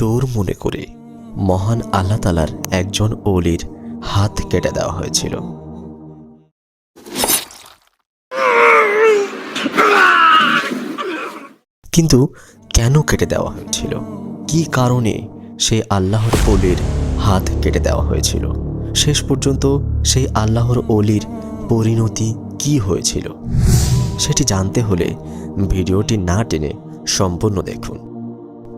চোর মনে করে মহান আল্লাহ তালার একজন ওলির হাত কেটে দেওয়া হয়েছিল। কিন্তু কেন কেটে দেওয়া হয়েছিল? কি কারণে সে আল্লাহর ওলির হাত কেটে দেওয়া হয়েছিল? শেষ পর্যন্ত সেই আল্লাহর ওলির পরিণতি কি হয়েছিল? সেটি জানতে হলে ভিডিওটি না টেনে সম্পূর্ণ দেখুন।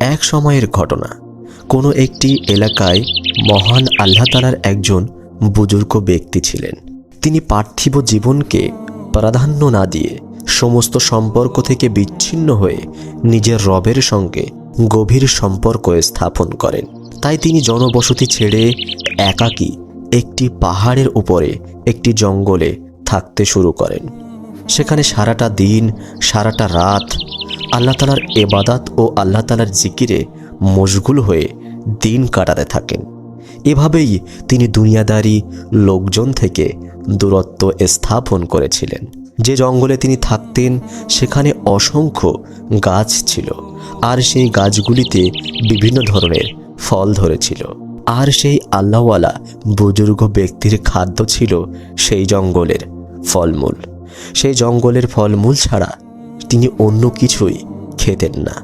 এক সময়ের ঘটনা। কোনো একটি এলাকায় মহান আল্লাহ তালার একজন বুজুর্গ ব্যক্তি ছিলেন। তিনি পার্থিব জীবনকে প্রাধান্য না দিয়ে সমস্ত সম্পর্ক থেকে বিচ্ছিন্ন হয়ে নিজের রবের সঙ্গে গভীর সম্পর্ক স্থাপন করেন। তাই তিনি জনবসতি ছেড়ে একাকী একটি পাহাড়ের উপরে একটি জঙ্গলে থাকতে শুরু করেন। সেখানে সারাটা দিন, সারাটা রাত আল্লাহ তালার এবাদাত ও আল্লাহ তালার জিকিরে মশগুল হয়ে দিন কাটাতে থাকেন। এভাবেই তিনি দুনিয়াদারি লোকজন থেকে দূরত্ব স্থাপন করেছিলেন। যে জঙ্গলে তিনি থাকতেন, সেখানে অসংখ্য গাছ ছিল আর সেই গাছগুলিতে বিভিন্ন ধরনের ফল ধরেছিল। আর সেই আল্লাহওয়ালা বুজুর্গ ব্যক্তির খাদ্য ছিল সেই জঙ্গলের ফলমূল। সেই জঙ্গলের ফলমূল ছাড়া তিনি অন্য কিছুই খেতেন না।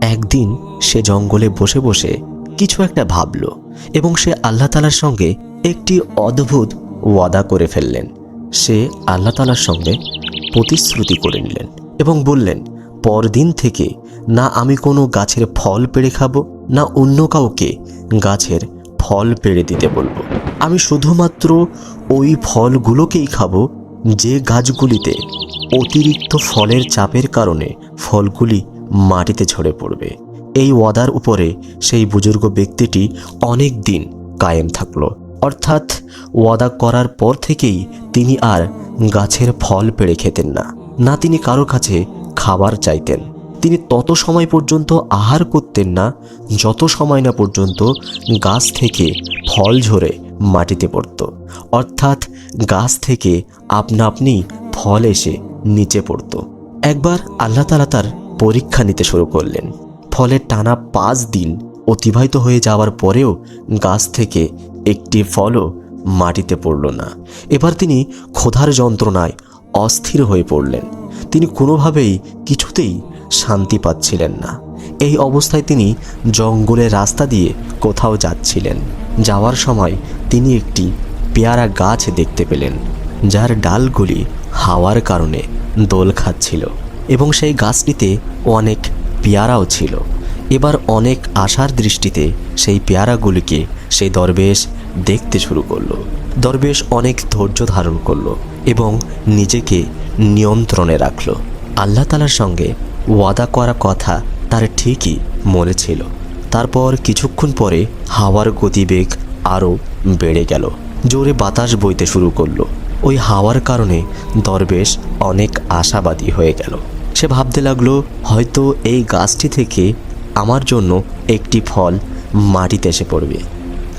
একদিন সে জঙ্গলে বসে বসে কিছু একটা ভাবল এবং সে আল্লাহ তালার সঙ্গে একটি অদ্ভুত ওয়াদা করে ফেললেন। সে আল্লাহ তালার সঙ্গে প্রতিশ্রুতি করে নিলেন এবং বললেন, পরদিন থেকে না আমি কোনো গাছের ফল পেড়ে খাব, না অন্য কাউকে গাছের ফল পেড়ে দিতে বলব। আমি শুধুমাত্র ওই ফলগুলোকেই খাব যে গাছগুলিতে অতিরিক্ত ফলের চাপের কারণে ফলগুলি মাটিতে ঝরে পড়বে, এই ওয়াদার উপরে সেই বুজুর্গ ব্যক্তিটি অনেক দিন কায়েম থাকল। অর্থাৎ ওয়াদা করার পর থেকেই তিনি আর গাছের ফল পেড়ে খেতেন না না তিনি কারও কাছে খাবার চাইতেন। তিনি তত সময় পর্যন্ত আহার করতেন না, যত সময় না পর্যন্ত গাছ থেকে ফল ঝরে মাটিতে পড়ত। অর্থাৎ গাছ থেকে আপনা আপনি ফল এসে নিচে পড়ত। একবার আল্লাহ তালা তার পরীক্ষা নিতে শুরু করলেন। ফলে টানা পাঁচ দিন অতিবাহিত হয়ে যাওয়ার পরেও গাছ থেকে একটি ফলও মাটিতে পড়ল না। এবার তিনি ক্ষোধার যন্ত্রণায় অস্থির হয়ে পড়লেন। তিনি কোনোভাবেই কিছুতেই শান্তি পাচ্ছিলেন না। এই অবস্থায় তিনি জঙ্গলের রাস্তা দিয়ে কোথাও যাচ্ছিলেন। যাওয়ার সময় তিনি একটি পেয়ারা গাছ দেখতে পেলেন, যার ডালগুলি হাওয়ার কারণে দোল খাচ্ছিল এবং সেই গাছটিতে অনেক পেয়ারাও ছিল। এবার অনেক আশার দৃষ্টিতে সেই পেয়ারাগুলিকে সেই দরবেশ দেখতে শুরু করল। দরবেশ অনেক ধৈর্য ধারণ করল এবং নিজেকে নিয়ন্ত্রণে রাখল। আল্লাহ তালার সঙ্গে ওয়াদা করা কথা তার ঠিকই মনে ছিল। তারপর কিছুক্ষণ পরে হাওয়ার গতিবেগ আরও বেড়ে গেল। জোরে বাতাস বইতে শুরু করল। ওই হাওয়ার কারণে দরবেশ অনেক আশাবাদী হয়ে গেল। সে ভাবতে লাগল, হয়তো এই গাছটি থেকে আমার জন্য একটি ফল মাটিতে এসে পড়বে।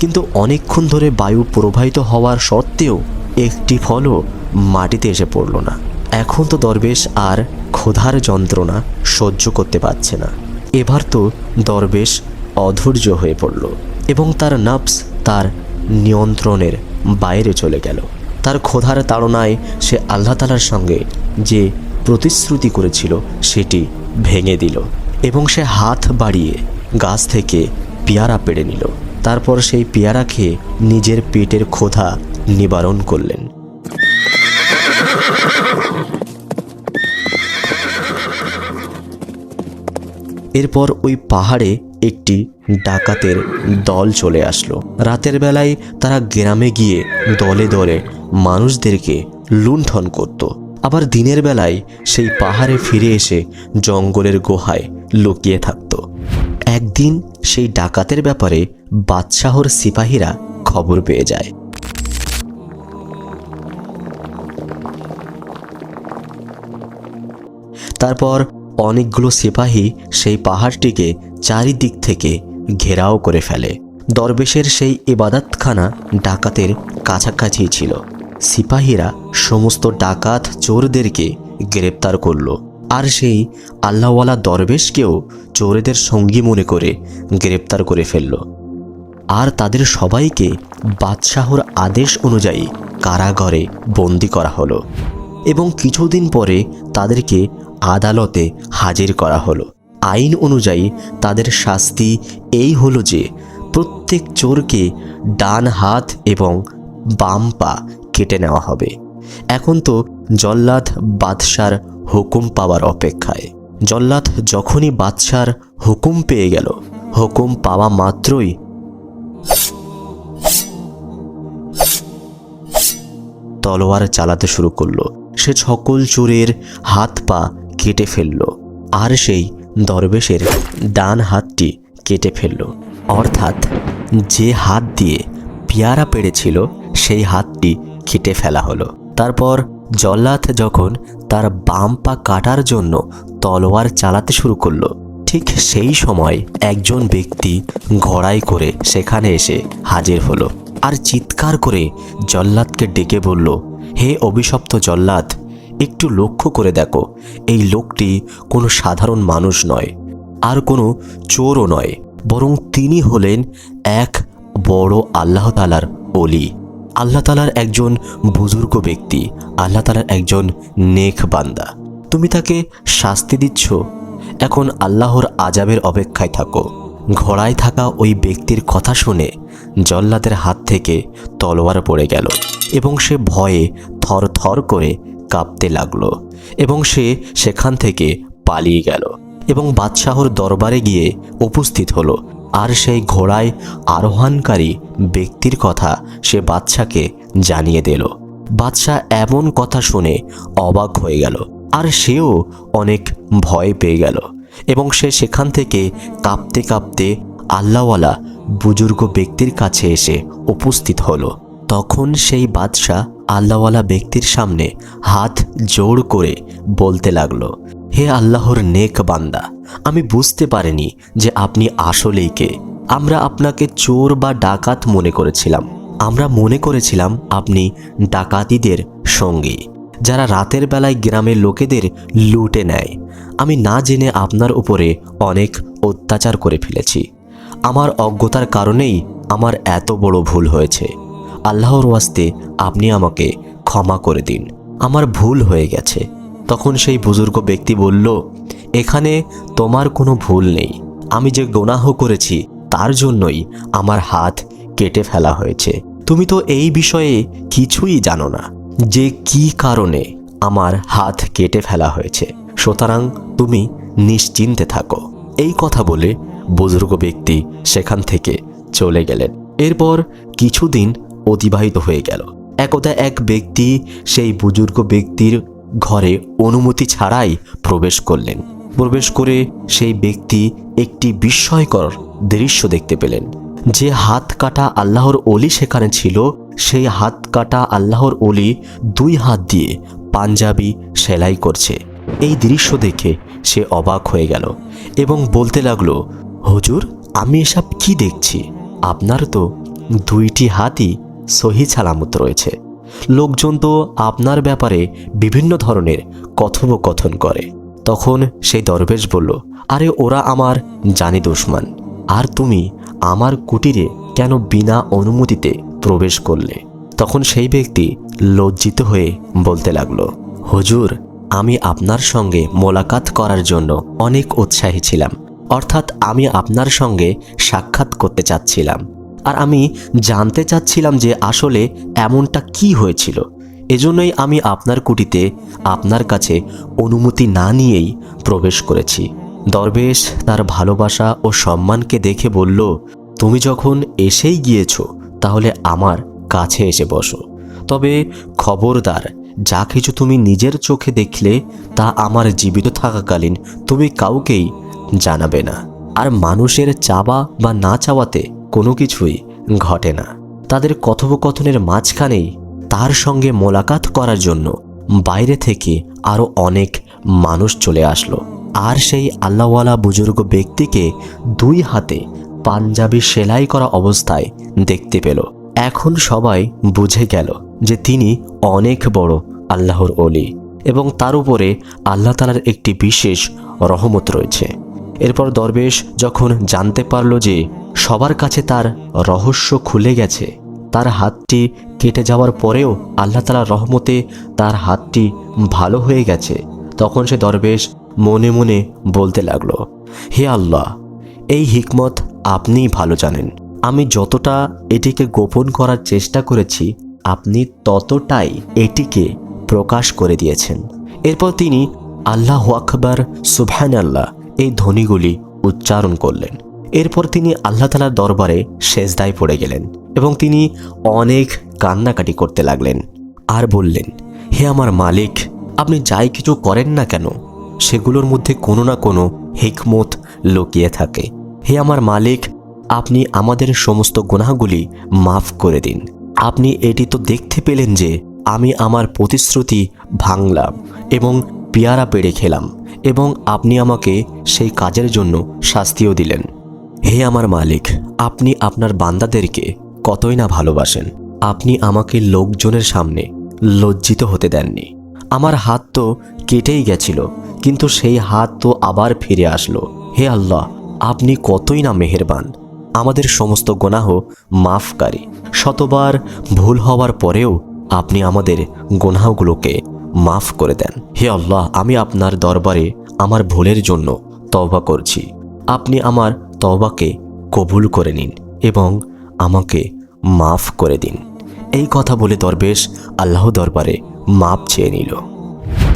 কিন্তু অনেকক্ষণ ধরে বায়ু প্রবাহিত হওয়ার সত্ত্বেও একটি ফলও মাটিতে এসে পড়ল না। এখন তো দরবেশ আর ক্ষোধার যন্ত্রণা সহ্য করতে পারছে না। এবার তো দরবেশ অধৈর্য হয়ে পড়ল এবং তার নাফস তার নিয়ন্ত্রণের বাইরে চলে গেল। তার ক্ষুধার তাড়নায় সে আল্লাহ তালার সঙ্গে যে প্রতিশ্রুতি করেছিল সেটি ভেঙে দিল এবং সে হাত বাড়িয়ে গাছ থেকে পেয়ারা পেড়ে নিল। তারপর সেই পেয়ারা খেয়ে নিজের পেটের ক্ষোধা নিবারণ করলেন। এরপর ওই পাহাড়ে একটি ডাকাতের দল চলে আসলো। রাতের বেলায় তারা গ্রামে গিয়ে দলে দলে মানুষদেরকে লুণ্ঠন করত। আবার দিনের বেলায় সেই পাহাড়ে ফিরে এসে জঙ্গলের গুহায় লুকিয়ে থাকত। একদিন সেই ডাকাতের ব্যাপারে বাদশাহর সিপাহীরা খবর পেয়ে যায়। তারপর অনেকগুলো সিপাহী সেই পাহাড়টিকে চারিদিক থেকে ঘেরাও করে ফেলে। দরবেশের সেই ইবাদতখানা ডাকাতের কাছাকাছি ছিল। সিপাহীরা সমস্ত ডাকাত চোরদেরকে গ্রেপ্তার করল আর সেই আল্লাহওয়ালা দরবেশকেও চোরেদের সঙ্গী মনে করে গ্রেপ্তার করে ফেলল। আর তাদের সবাইকে বাদশাহর আদেশ অনুযায়ী কারাগারে বন্দি করা হলো এবং কিছুদিন পরে তাদেরকে আদালতে হাজির করা হলো। আইন অনুযায়ী তাদের শাস্তি এই হলো যে, প্রত্যেক চোরকে ডান হাত এবং বাম পা কেটে নেওয়া হবে। এখন তো জল্লাদ বাদশার হুকুম পাওয়ার অপেক্ষায়। জল্লাদ যখনই বাদশার হুকুম পেয়ে গেল, হুকুম পাওয়া মাত্রই তলোয়ার চালাতে শুরু করল। সে সকল চোরের হাত পা কেটে ফেলল। আর সেই দরবেশের ডান হাতটি কেটে ফেলল। অর্থাৎ যে হাত দিয়ে পেয়ারা পেড়েছিল, সেই হাতটি কেটে ফেলা হলো। তারপর জল্লাদ যখন তার বাম পা কাটার জন্য তলোয়ার চালাতে শুরু করল, ঠিক সেই সময় একজন ব্যক্তি ঘোড়ায় করে সেখানে এসে হাজির হলো। আর চিৎকার করে জল্লাদকে ডেকে বলল, হে অভিশপ্ত জল্লাদ একটু লক্ষ্য করে দেখো, এই লোকটি কোনো সাধারণ মানুষ নয়, আর কোনো চোরও নয়, বরং তিনি হলেন এক বড় আল্লাহ তালার অলি আল্লাহ তালার একজন বুজুর্গ ব্যক্তি, আল্লাহ তালার একজন নেক বান্দা। তুমি তাকে শাস্তি দিচ্ছ? এখন আল্লাহর আজাবের অপেক্ষায় থাকো। ঘোড়ায় থাকা ওই ব্যক্তির কথা শুনে জল্লাদের হাত থেকে তলোয়ার পড়ে গেল, এবং সে ভয়ে থর থর করে কাঁপতে লাগল এবং সে সেখান থেকে পালিয়ে গেল এবং বাদশাহর দরবারে গিয়ে উপস্থিত হলো। আর সেই ঘোড়ায় আরোহণকারী ব্যক্তির কথা সে বাদশাকে জানিয়ে দিল। বাদশাহ এমন কথা শুনে অবাক হয়ে গেল। আর সেও অনেক ভয় পেয়ে গেল এবং সে সেখান থেকে কাঁপতে কাঁপতে আল্লাহওয়ালা বুজুর্গ ব্যক্তির কাছে এসে উপস্থিত হলো। তখন সেই বাদশাহ আল্লাহওয়ালা ব্যক্তির সামনে হাত জোড় করে বলতে লাগল, হে আল্লাহর নেক বান্দা, আমি বুঝতে পারিনি যে আপনি আসলেই কে। আমরা আপনাকে চোর বা ডাকাত মনে করেছিলাম। আমরা মনে করেছিলাম আপনি ডাকাতিদের সঙ্গী, যারা রাতের বেলায় গ্রামের লোকেদের লুটে নেয়। আমি না জেনে আপনার উপরে অনেক অত্যাচার করে ফেলেছি। আমার অজ্ঞতার কারণেই আমার এত বড় ভুল হয়েছে। আল্লাহর ওয়াস্তে আপনি আমাকে ক্ষমা করে দিন। আমার ভুল হয়ে গেছে। তখন সেই বুজুর্গ ব্যক্তি বলল, এখানে তোমার কোনো ভুল নেই। আমি যে গোনাহ করেছি, তার জন্যই আমার হাত কেটে ফেলা হয়েছে। তুমি তো এই বিষয়ে কিছুই জানো না যে কি কারণে আমার হাত কেটে ফেলা হয়েছে। সুতরাং তুমি নিশ্চিন্তে থাকো। এই কথা বলে বুজুর্গ ব্যক্তি সেখান থেকে চলে গেলেন। এরপর কিছুদিন অতিবাহিত হয়ে গেল। একদা এক ব্যক্তি সেই বুজুর্গ ব্যক্তির ঘরে অনুমতি ছাড়াই প্রবেশ করলেন। প্রবেশ করে সেই ব্যক্তি একটি বিস্ময়কর দৃশ্য দেখতে পেলেন। যে হাত কাটা আল্লাহর অলি সেখানে ছিল, সেই হাত কাটা আল্লাহর অলি দুই হাত দিয়ে পাঞ্জাবি সেলাই করছে। এই দৃশ্য দেখে সে অবাক হয়ে গেল এবং বলতে লাগল, হুজুর, আমি এসব কি দেখছি? আপনার তো দুইটি হাতই সহি সালামত রয়েছে। লোকজন তো আপনার ব্যাপারে বিভিন্ন ধরনের কথোপকথন করে। তখন সেই দরবেশ বলল, আরে, ওরা আমার জানি দুশ্মন। আর তুমি আমার কুটিরে কেন বিনা অনুমতিতে প্রবেশ করলে? তখন সেই ব্যক্তি লজ্জিত হয়ে বলতে লাগল, হুজুর, আমি আপনার সঙ্গে মোলাকাত করার জন্য অনেক উৎসাহী ছিলাম। অর্থাৎ আমি আপনার সঙ্গে সাক্ষাৎ করতে চাচ্ছিলাম। আর আমি জানতে চাচ্ছিলাম যে আসলে এমনটা কি হয়েছিল। এজন্যই আমি আপনার কুটিতে আপনার কাছে অনুমতি না নিয়েই প্রবেশ করেছি। দরবেশ তার ভালোবাসা ও সম্মানকে দেখে বলল, তুমি যখন এসেই গিয়েছ, তাহলে আমার কাছে এসে বসো। তবে খবরদার, যা কিছু তুমি নিজের চোখে দেখলে, তা আমার জীবিত থাকাকালীন তুমি কাউকেই জানাবে না। আর মানুষের চাওয়া বা না চাওয়াতে কোনো কিছুই ঘটে না। তাদের কথোপকথনের মাঝখানেই তার সঙ্গে মোলাকাত করার জন্য বাইরে থেকে আরও অনেক মানুষ চলে আসলো। আর সেই আল্লাহওয়ালা বুজুর্গ ব্যক্তিকে দুই হাতে পাঞ্জাবি সেলাই করা অবস্থায় দেখতে পেল। এখন সবাই বুঝে গেল যে তিনি অনেক বড় আল্লাহর অলি এবং তার উপরে আল্লাহ তালার একটি বিশেষ রহমত রয়েছে। এরপর দরবেশ যখন জানতে পারল যে সবার কাছে তার রহস্য খুলে গেছে, তার হাতটি কেটে যাওয়ার পরেও আল্লাহ তালার রহমতে তার হাতটি ভালো হয়ে গেছে। তখন সে দরবেশ মনে মনে বলতে লাগল, হে আল্লাহ, এই হিকমত আপনিই ভালো জানেন। আমি যতটা এটিকে গোপন করার চেষ্টা করেছি, আপনি ততটাই এটিকে প্রকাশ করে দিয়েছেন। এরপর তিনি আল্লাহ আকবর সুবহান আল্লাহ এই ধ্বনিগুলি উচ্চারণ করলেন। এরপর তিনি আল্লাহ তালার দরবারে সেজদায় পড়ে গেলেন এবং তিনি অনেক কান্নাকাটি করতে লাগলেন আর বললেন, হে আমার মালিক, আপনি যাই কিছু করেন না কেন? সেগুলোর মধ্যে কোনো না কোনো হিকমত লুকিয়ে থাকে। হে আমার মালিক, আপনি আমাদের সমস্ত গুনাহগুলি মাফ করে দিন। আপনি এটি তো দেখতে পেলেন যে আমি আমার প্রতিশ্রুতি ভাঙলাম এবং পেয়ারা পেড়ে খেলাম। এবং আপনি আমাকে সেই কাজের জন্য শাস্তিও দিলেন। হে আমার মালিক, আপনি আপনার বান্দাদেরকে কতই না ভালোবাসেন। আপনি আমাকে লোকজনের সামনে লজ্জিত হতে দেননি। আমার হাত তো কেটেই গেছিল, কিন্তু সেই হাত তো আবার ফিরে আসলো। হে আল্লাহ, আপনি কতই না মেহেরবান। আমাদের সমস্ত গোনাহ মাফকারী। শতবার ভুল হওয়ার পরেও আপনি আমাদের গোনাহগুলোকে মাফ করে দেন। হে আল্লাহ, আমি আপনার দরবারে আমার ভুলের জন্য তওবা করছি। আপনি আমার তওবাকে কবুল করে নিন এবং আমাকে মাফ করে দিন। এই কথা বলে দরবেশ আল্লাহ দরবারে মাপ চেয়ে নিল।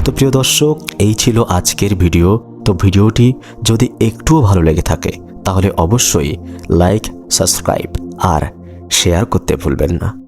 তো প্রিয় দর্শক, এই ছিল আজকের ভিডিও। তো ভিডিওটি যদি একটুও ভালো লেগে থাকে, তাহলে অবশ্যই লাইক, সাবস্ক্রাইব আর শেয়ার করতে ভুলবেন না।